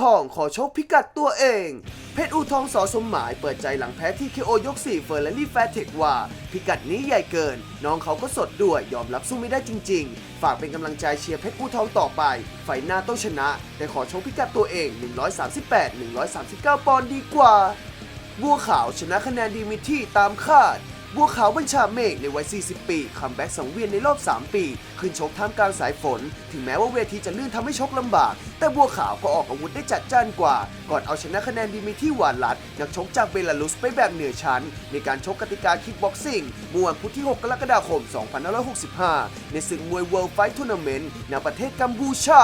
ทองขอชกพิกัดตัวเอง เพชรอูทองสอสมหมายเปิดใจหลังแพ้ที่เคโอยก4เฟอร์และลี่แฟร์เทคว่า พิกัดนี้ใหญ่เกิน น้องเขาก็สดด้วยยอมรับสู้ไม่ได้จริง ๆ ฝากเป็นกำลังใจเชียร์เพชรอูทองต่อไป ไฟหน้าต้องชนะ แต่ขอชกพิกัดตัวเอง 138-139 ปอนด์ดีกว่า บัวขาวชนะคะแนนดีมิที่ตามคาด บัวขาวบัญชาเมฆในวัย 40 ปีคัมแบ็กสังเวียนในรอบ 3 ปี ขึ้นชกท่ามกลางสายฝน ถึงแม้ว่าเวทีจะลื่นทำให้ชกลำบาก แต่บัวขาวก็ออกอาวุธได้จัดจ้านกว่า ก่อนเอาชนะคะแนนดีมิทที่หวานลัด นักชกจากเบลารุสไปแบบเหนือชั้น ในการชกกติกาคิกบ็อกซิ่งเมื่อวันพุธที่ 6 กรกฎาคม 2565 ในศึกมวย World Fight Tournament ณประเทศกัมพูชา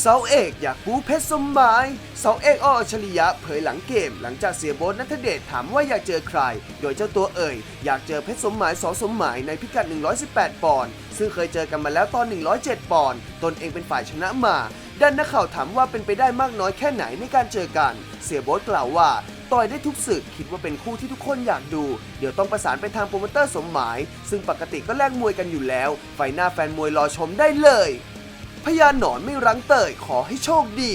เสาเอกอยากปูเพชรสมหมายเสาเอกอ้ออัจฉริยะเผยหลังเกม หลังจากเสียโบนนัทเดชถามว่าอยากเจอใคร โดยเจ้าตัวเอ่ย อยากเจอเพชรสมหมายสอสมหมายในพิกัด 118 ปอนด์ซึ่งเคยเจอกันมาแล้วตอน 107 ปอนด์ตนเองเป็นฝ่ายชนะมาด้านนักข่าวถามว่าเป็นไปได้มากน้อยแค่ไหนในการเจอกัน เสียโบทกล่าวว่าต่อยได้ทุกศึกคิดว่าเป็นคู่ที่ทุกคนอยากดู เดี๋ยวต้องประสานไปทางโปรโมเตอร์สมหมาย ซึ่งปกติก็แลกมวยกันอยู่แล้ว ไฟหน้าแฟนมวยรอชมได้เลย พญาหนอนไม่รั้งเตยขอให้โชคดี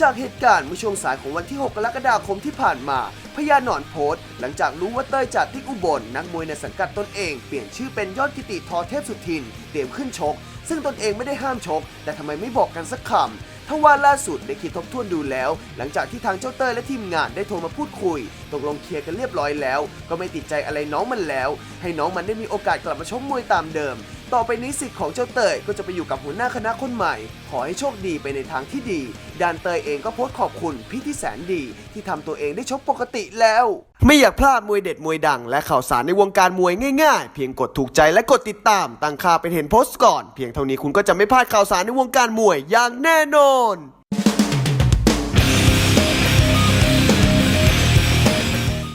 จากเหตุการณ์เมื่อช่วงสายของวันที่ 6 กรกฎาคมที่ผ่านมา พญาหนอนโพสต์หลังจากรู้ว่าเต้ยจากที่อุบลนักมวยในสังกัดตนเอง เปลี่ยนชื่อเป็นยอดกิติทอเทพสุทิน เตรียมขึ้นชก ซึ่งตนเองไม่ได้ห้ามชก แต่ทำไมไม่บอกกันสักคำทว่าล่าสุดได้คิดทบทวนดูแล้ว หลังจากที่ทางเจ้าเต้ยและทีมงานได้โทรมาพูดคุย ตกลงเคลียร์กันเรียบร้อยแล้ว ก็ไม่ติดใจอะไรน้องมันแล้ว ให้น้องมันได้มีโอกาสกลับมาชกมวยตามเดิม ต่อไปนี้สิทธิ์ของเจ้าเตยก็จะไปอยู่กับหัวหน้าคณะคนใหม่ ขอให้โชคดีไปในทางที่ดีดานเตยเองก็โพสต์ขอบคุณพี่ที่แสนดี ที่ทำตัวเองได้ชกปกติแล้ว ไม่อยากพลาดมวยเด็ดมวยดัง และข่าวสารในวงการมวยง่ายๆ เพียงกดถูกใจและกดติดตามตั้งค่าเป็นเห็นโพสต์ก่อน เพียงเท่านี้คุณก็จะไม่พลาดข่าวสารในวงการมวยอย่างแน่นอน